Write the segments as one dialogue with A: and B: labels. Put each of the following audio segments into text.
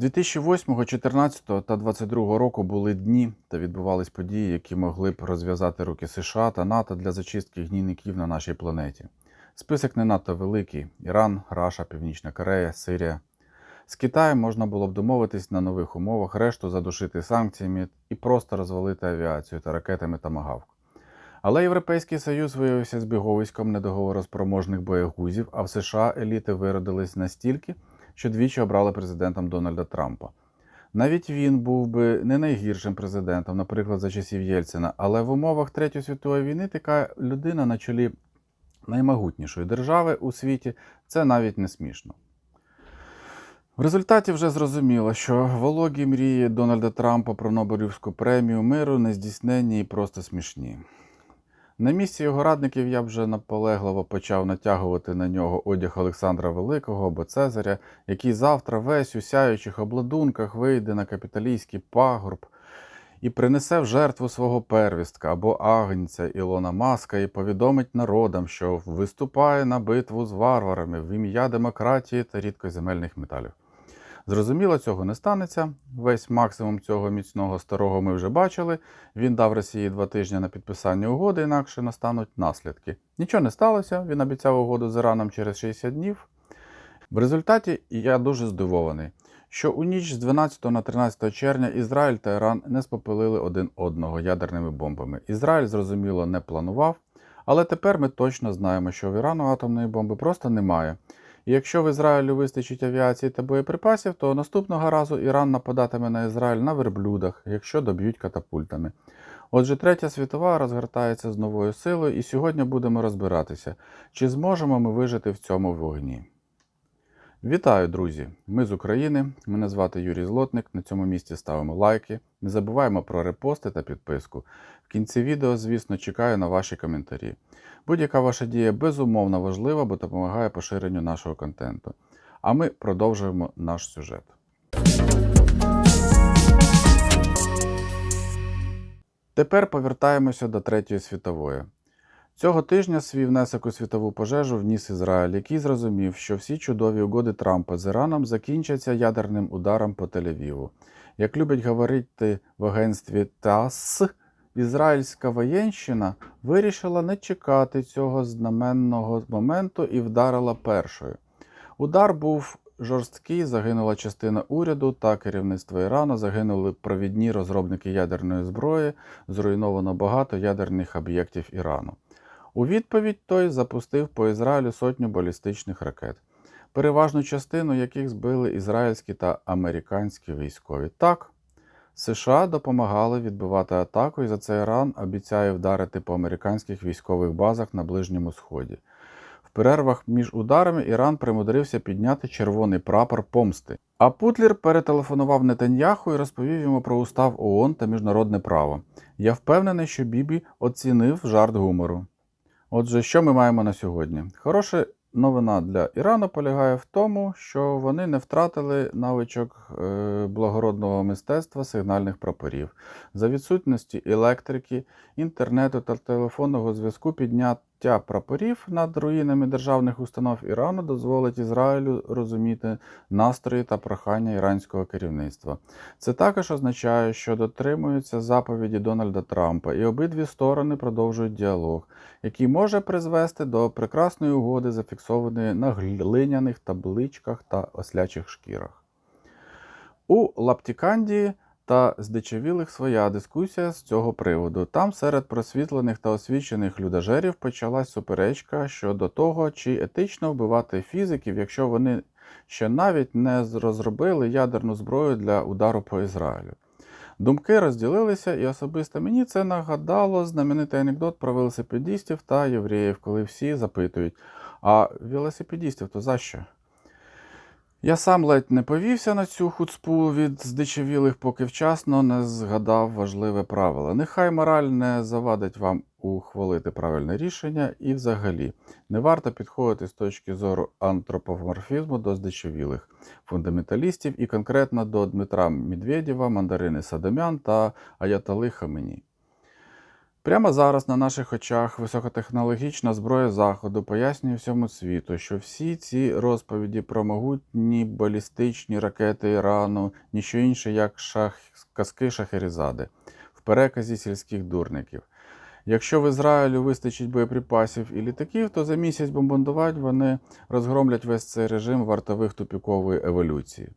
A: 2008, 14 та 22 року були дні та відбувались події, які могли б розв'язати руки США та НАТО для зачистки гнійників на нашій планеті. Список не надто великий: Іран, Раша, Північна Корея, Сирія. З Китаєм можна було б домовитись на нових умовах, решту задушити санкціями і просто розвалити авіацію та ракетами Томагавк. Але Європейський Союз виявився збіговиськом недоговороспроможних боягузів, а в США еліти виродились настільки, що двічі обрали президентом Дональда Трампа. Навіть він був би не найгіршим президентом, наприклад, за часів Єльцина, але в умовах Третьої світової війни така людина на чолі наймогутнішої держави у світі це навіть не смішно. В результаті вже зрозуміло, що вологі мрії Дональда Трампа про Нобелівську премію миру нездійсненні і просто смішні. На місці його радників я б вже наполегливо почав натягувати на нього одяг Олександра Великого або Цезаря, який завтра весь у сяючих обладунках вийде на капіталійський пагорб і принесе в жертву свого первістка або агнця Ілона Маска і повідомить народам, що виступає на битву з варварами в ім'я демократії та рідкоземельних металів. Зрозуміло, цього не станеться. Весь максимум цього міцного старого ми вже бачили. Він дав Росії два тижні на підписання угоди, інакше настануть наслідки. Нічого не сталося. Він обіцяв угоду з Іраном через 60 днів. В результаті я дуже здивований, що у ніч з 12 на 13 червня Ізраїль та Іран не спопилили один одного ядерними бомбами. Ізраїль, зрозуміло, не планував, але тепер ми точно знаємо, що в Ірану атомної бомби просто немає. Якщо в Ізраїлю вистачить авіації та боєприпасів, то наступного разу Іран нападатиме на Ізраїль на верблюдах, якщо доб'ють катапультами. Отже, третя світова розгортається з новою силою, і сьогодні будемо розбиратися, чи зможемо ми вижити в цьому вогні. Вітаю, друзі! Ми з України. Мене звати Юрій Злотник. На цьому місці ставимо лайки. Не забуваємо про репости та підписку. В кінці відео, звісно, чекаю на ваші коментарі. Будь-яка ваша дія безумовно важлива, бо допомагає поширенню нашого контенту. А ми продовжуємо наш сюжет. Тепер повертаємося до Третьої світової. Цього тижня свій внесок у світову пожежу вніс Ізраїль, який зрозумів, що всі чудові угоди Трампа з Іраном закінчаться ядерним ударом по Тель-Авіву. Як любять говорити в агентстві ТАСС, ізраїльська воєнщина вирішила не чекати цього знаменного моменту і вдарила першою. Удар був жорсткий, загинула частина уряду та керівництва Ірану, загинули провідні розробники ядерної зброї, зруйновано багато ядерних об'єктів Ірану. У відповідь той запустив по Ізраїлю сотню балістичних ракет, переважну частину яких збили ізраїльські та американські військові. Так, США допомагали відбивати атаку, і за це Іран обіцяє вдарити по американських військових базах на Ближньому Сході. В перервах між ударами Іран примудрився підняти червоний прапор помсти. А Путлер перетелефонував Нетаньяху і розповів йому про устав ООН та міжнародне право. Я впевнений, що Бібі оцінив жарт гумору. Отже, що ми маємо на сьогодні? Хороша новина для Ірану полягає в тому, що вони не втратили навичок е, благородного мистецтва сигнальних прапорів. За відсутності електрики, інтернету та телефонного зв'язку підняття прапорів над руїнами державних установ Ірану дозволить Ізраїлю розуміти настрої та прохання іранського керівництва. Це також означає, що дотримуються заповіді Дональда Трампа, і обидві сторони продовжують діалог, який може призвести до прекрасної угоди, зафіксованої на глиняних табличках та ослячих шкірах. У Лаптікандії та здичавілих своя дискусія з цього приводу. Там серед просвітлених та освічених людожерів почалась суперечка щодо того, чи етично вбивати фізиків, якщо вони ще навіть не розробили ядерну зброю для удару по Ізраїлю. Думки розділилися, і особисто мені це нагадало знаменитий анекдот про велосипедистів та євреїв, коли всі запитують: а велосипедистів то за що? Я сам ледь не повівся на цю хуцпу від здичавілих, поки вчасно не згадав важливе правило. Нехай мораль не завадить вам ухвалити правильне рішення, і взагалі не варто підходити з точки зору антропоморфізму до здичавілих фундаменталістів і конкретно до Дмитра Медведєва, Мандарини Садомян та Аятали Хамені. Прямо зараз на наших очах високотехнологічна зброя Заходу пояснює всьому світу, що всі ці розповіді про могутні балістичні ракети Ірану ніщо інше, як шах... казки Шахерезади в переказі сільських дурників. Якщо в Ізраїлю вистачить боєприпасів і літаків, то за місяць бомбардувань вони розгромлять весь цей режим вартових тупікової еволюції.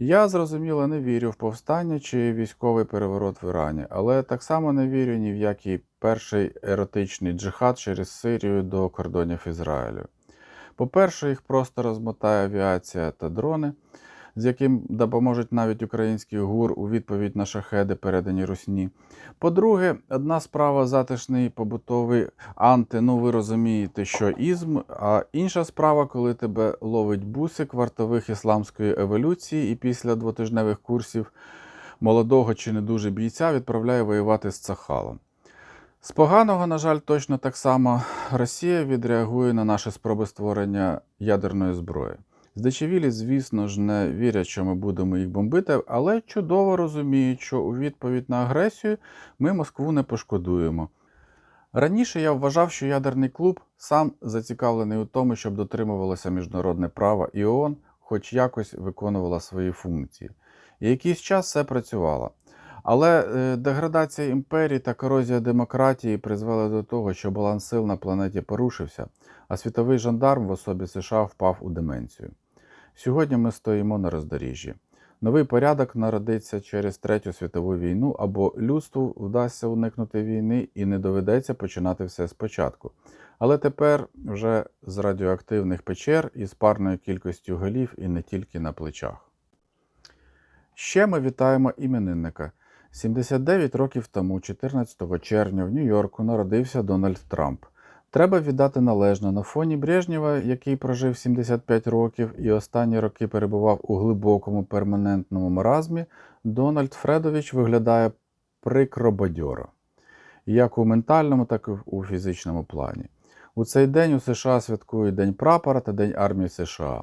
A: Я зрозуміло не вірю в повстання чи військовий переворот в Ірані, але так само не вірю ні в який перший еротичний джихад через Сирію до кордонів Ізраїлю. По-перше, їх просто розмотає авіація та дрони, з яким допоможуть навіть український гур у відповідь на шахеди, передані русні. По-друге, одна справа затишний побутовий анти, ну ви розумієте, що ізм, а інша справа, коли тебе ловить бусик вартових ісламської еволюції і після двотижневих курсів молодого чи не дуже бійця відправляє воювати з цахалом. З поганого, на жаль, точно так само Росія відреагує на наші спроби створення ядерної зброї. Здичевілі, звісно ж, не вірять, що ми будемо їх бомбити, але чудово розуміють, що у відповідь на агресію ми Москву не пошкодуємо. Раніше я вважав, що ядерний клуб сам зацікавлений у тому, щоб дотримувалося міжнародне право і ООН хоч якось виконувала свої функції. І якийсь час все працювало. Але е, деградація імперії та корозія демократії призвели до того, що баланс сил на планеті порушився, а світовий жандарм в особі США впав у деменцію. Сьогодні ми стоїмо на роздоріжжі. Новий порядок народиться через Третю світову війну, або людству вдасться уникнути війни і не доведеться починати все спочатку. Але тепер вже з радіоактивних печер і з парною кількістю голів і не тільки на плечах. Ще ми вітаємо іменинника. 79 років тому, 14 червня, в Нью-Йорку народився Дональд Трамп. Треба віддати належно на фоні Брежнєва, який прожив 75 років і останні роки перебував у глибокому перманентному маразмі, Дональд Фредович виглядає прикро бадьоро, як у ментальному, так і у фізичному плані. У цей день у США святкують День прапора та День армії США.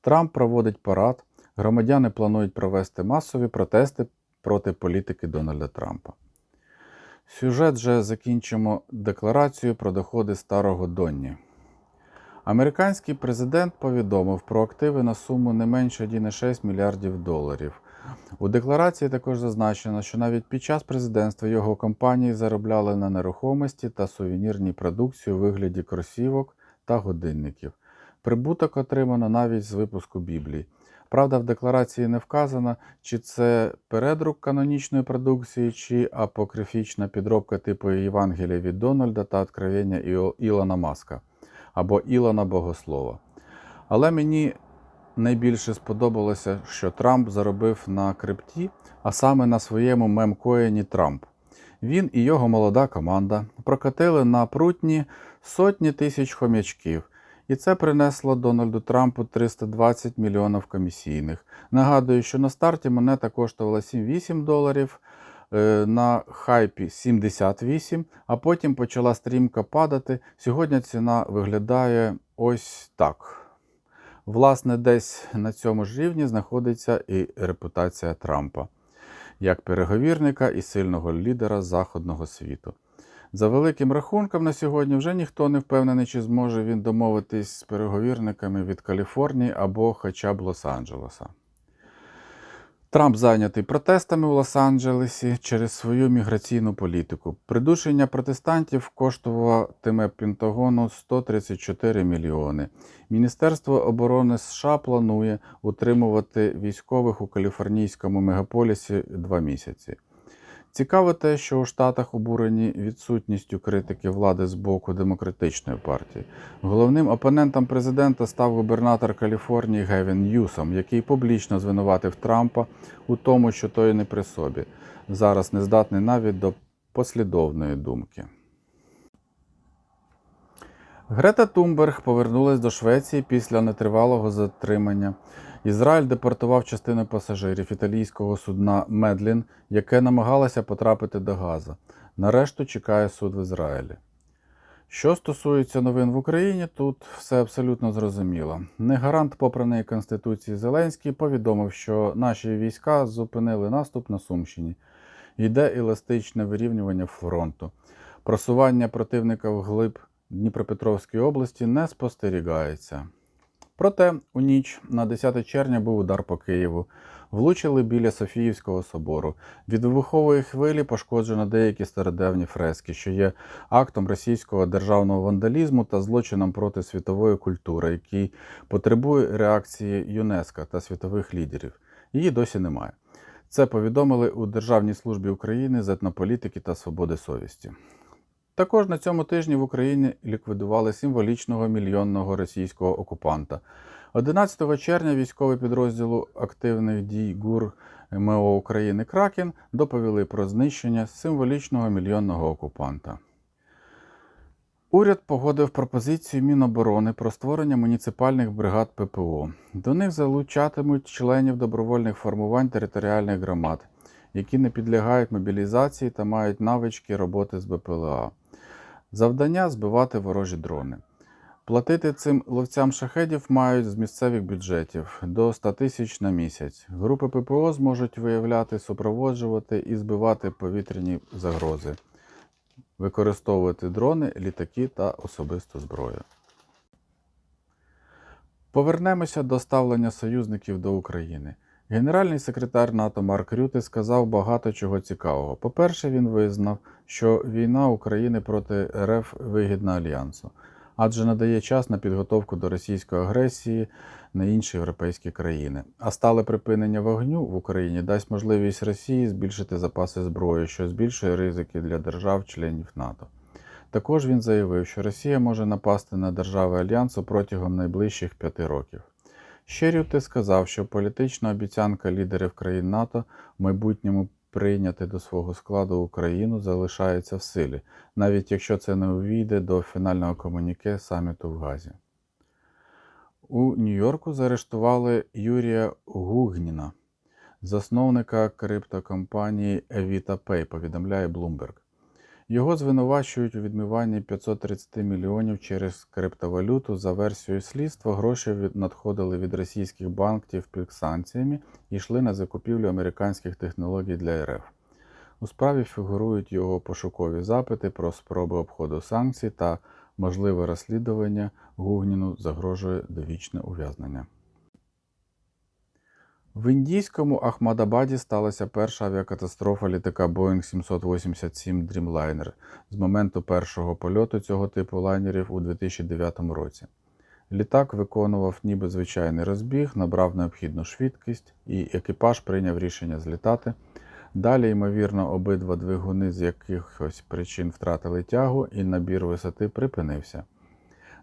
A: Трамп проводить парад, громадяни планують провести масові протести проти політики Дональда Трампа. Сюжет вже закінчимо декларацію про доходи старого Донні. Американський президент повідомив про активи на суму не менше 1,6 мільярдів доларів. У декларації також зазначено, що навіть під час президентства його компанії заробляли на нерухомості та сувенірній продукції у вигляді кросівок та годинників. Прибуток отримано навіть з випуску Біблії. Правда, в декларації не вказано, чи це передрук канонічної продукції, чи апокрифічна підробка типу Євангелія від Дональда та Откровення Ілона Маска або Ілона Богослова. Але мені найбільше сподобалося, що Трамп заробив на крипті, а саме на своєму мемкоїні Трамп. Він і його молода команда прокатили на прутні сотні тисяч хомячків. І це принесло Дональду Трампу 320 мільйонів комісійних. Нагадую, що на старті монета коштувала 7-8 доларів, е, на хайпі 78, а потім почала стрімко падати. Сьогодні ціна виглядає ось так. Власне, десь на цьому ж рівні знаходиться і репутація Трампа як переговірника і сильного лідера заходного світу. За великим рахунком на сьогодні вже ніхто не впевнений, чи зможе він домовитись з переговірниками від Каліфорнії або хоча б Лос-Анджелеса. Трамп зайнятий протестами у Лос-Анджелесі через свою міграційну політику. Придушення протестантів коштуватиме Пентагону 134 мільйони. Міністерство оборони США планує утримувати військових у каліфорнійському мегаполісі два місяці. Цікаво те, що у Штатах обурені відсутністю критики влади з боку демократичної партії. Головним опонентом президента став губернатор Каліфорнії Гевін Ньюсом, який публічно звинуватив Трампа у тому, що той не при собі. Зараз не здатний навіть до послідовної думки. Грета Тумберг повернулась до Швеції після нетривалого затримання. Ізраїль депортував частину пасажирів італійського судна Медлін, яке намагалося потрапити до Газа. Нарешту чекає суд в Ізраїлі. Що стосується новин в Україні, тут все абсолютно зрозуміло. Негарант попраної Конституції Зеленський повідомив, що наші війська зупинили наступ на Сумщині. Йде еластичне вирівнювання фронту. Просування противника вглиб Дніпропетровської області не спостерігається. Проте у ніч на 10 червня був удар по Києву. Влучили біля Софіївського собору. Від вибухової хвилі пошкоджено деякі стародавні фрески, що є актом російського державного вандалізму та злочином проти світової культури, який потребує реакції ЮНЕСКО та світових лідерів. Її досі немає. Це повідомили у Державній службі України з етнополітики та свободи совісті. Також на цьому тижні в Україні ліквідували символічного мільйонного російського окупанта. 11 червня військові підрозділу активних дій ГУР МО України Кракен доповіли про знищення символічного мільйонного окупанта. Уряд погодив пропозицію Міноборони про створення муніципальних бригад ППО. До них залучатимуть членів добровольних формувань територіальних громад, які не підлягають мобілізації та мають навички роботи з БПЛА. Завдання збивати ворожі дрони. Платити цим ловцям шахедів мають з місцевих бюджетів до 100 тисяч на місяць. Групи ППО зможуть виявляти, супроводжувати і збивати повітряні загрози, використовувати дрони, літаки та особисту зброю. Повернемося до ставлення союзників до України. Генеральний секретар НАТО Марк Рюте сказав багато чого цікавого. По-перше, він визнав, що війна України проти РФ вигідна альянсу, адже надає час на підготовку до російської агресії на інші європейські країни. А стале припинення вогню в Україні дасть можливість Росії збільшити запаси зброї, що збільшує ризики для держав-членів НАТО. Також він заявив, що Росія може напасти на держави Альянсу протягом найближчих п'яти років. Ще Рюте сказав, що політична обіцянка лідерів країн НАТО в майбутньому прийняти до свого складу Україну залишається в силі, навіть якщо це не увійде до фінального комуніке саміту в Газі. У Нью-Йорку заарештували Юрія Гугніна, засновника криптокомпанії EvitaPay, повідомляє Bloomberg. Його звинувачують у відмиванні 530 мільйонів через криптовалюту. За версією слідства, гроші надходили від російських банків під санкціями і йшли на закупівлю американських технологій для РФ. У справі фігурують його пошукові запити про спроби обходу санкцій та можливе розслідування Гугніну загрожує довічне ув'язнення. В індійському Ахмадабаді сталася перша авіакатастрофа літака Boeing 787 Dreamliner з моменту першого польоту цього типу лайнерів у 2009 році. Літак виконував ніби звичайний розбіг, набрав необхідну швидкість, і екіпаж прийняв рішення злітати. Далі, ймовірно, обидва двигуни з якихось причин втратили тягу, і набір висоти припинився.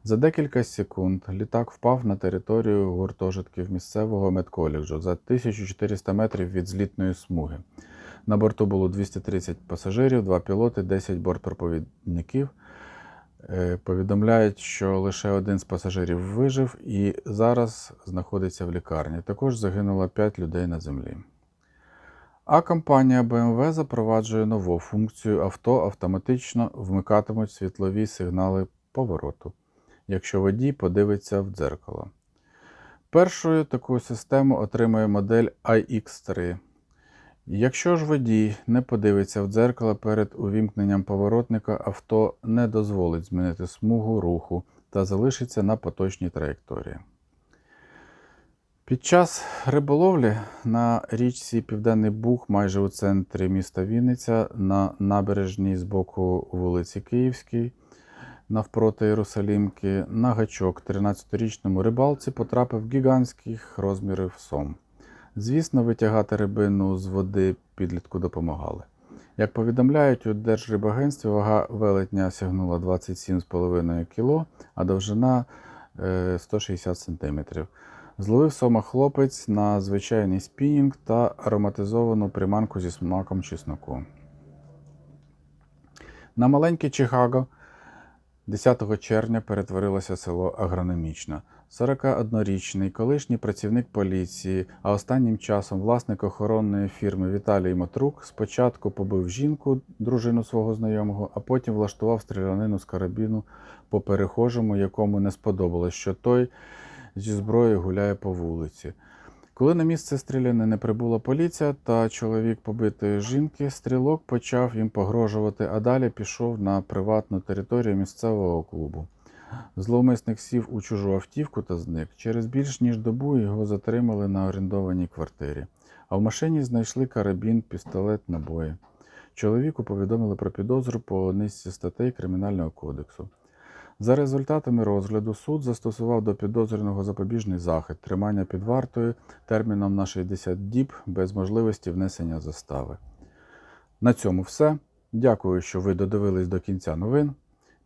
A: За декілька секунд літак впав на територію гуртожитків місцевого медколеджу за 1400 метрів від злітної смуги. На борту було 230 пасажирів, два пілоти, 10 бортпровідників. Е, Повідомляють, що лише один з пасажирів вижив і зараз знаходиться в лікарні. Також загинуло 5 людей на землі. А компанія BMW запроваджує нову функцію авто автоматично вмикатимуть світлові сигнали повороту, якщо водій подивиться в дзеркало. Першою таку систему отримує модель iX3. Якщо ж водій не подивиться в дзеркало перед увімкненням поворотника, авто не дозволить змінити смугу руху та залишиться на поточній траєкторії. Під час риболовлі на річці Південний Буг, майже у центрі міста Вінниця, на набережній з боку вулиці Київській, навпроти Єрусалімки, на гачок 13-річному рибалці потрапив гігантських розмірів сом. Звісно, витягати рибину з води підлітку допомагали. Як повідомляють у Держрибагентстві, вага велетня сягнула 27,5 кг, а довжина е, 160 см. Зловив сома хлопець на звичайний спінінг та ароматизовану приманку зі смаком чесноку. На маленьке Чикаго 10 червня перетворилося село Агрономічне. 41-річний колишній працівник поліції, а останнім часом власник охоронної фірми Віталій Матрук спочатку побив жінку, дружину свого знайомого, а потім влаштував стрілянину з карабіну по перехожому, якому не сподобалось, що той зі зброєю гуляє по вулиці. Коли на місце стріляни не прибула поліція та чоловік побитої жінки, стрілок почав їм погрожувати, а далі пішов на приватну територію місцевого клубу. Зловмисник сів у чужу автівку та зник. Через більш ніж добу його затримали на орендованій квартирі. А в машині знайшли карабін, пістолет, набої. Чоловіку повідомили про підозру по низці статей Кримінального кодексу. За результатами розгляду суд застосував до підозрюваного запобіжний захід тримання під вартою терміном на 60 діб без можливості внесення застави. На цьому все. Дякую, що ви додивились до кінця новин.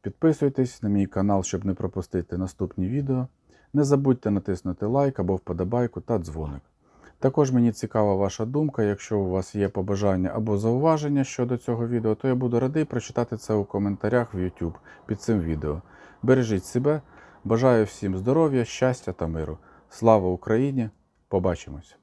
A: Підписуйтесь на мій канал, щоб не пропустити наступні відео. Не забудьте натиснути лайк або вподобайку та дзвоник. Також мені цікава ваша думка. Якщо у вас є побажання або зауваження щодо цього відео, то я буду радий прочитати це у коментарях в YouTube під цим відео. Бережіть себе, бажаю всім здоров'я, щастя та миру. Слава Україні! Побачимось!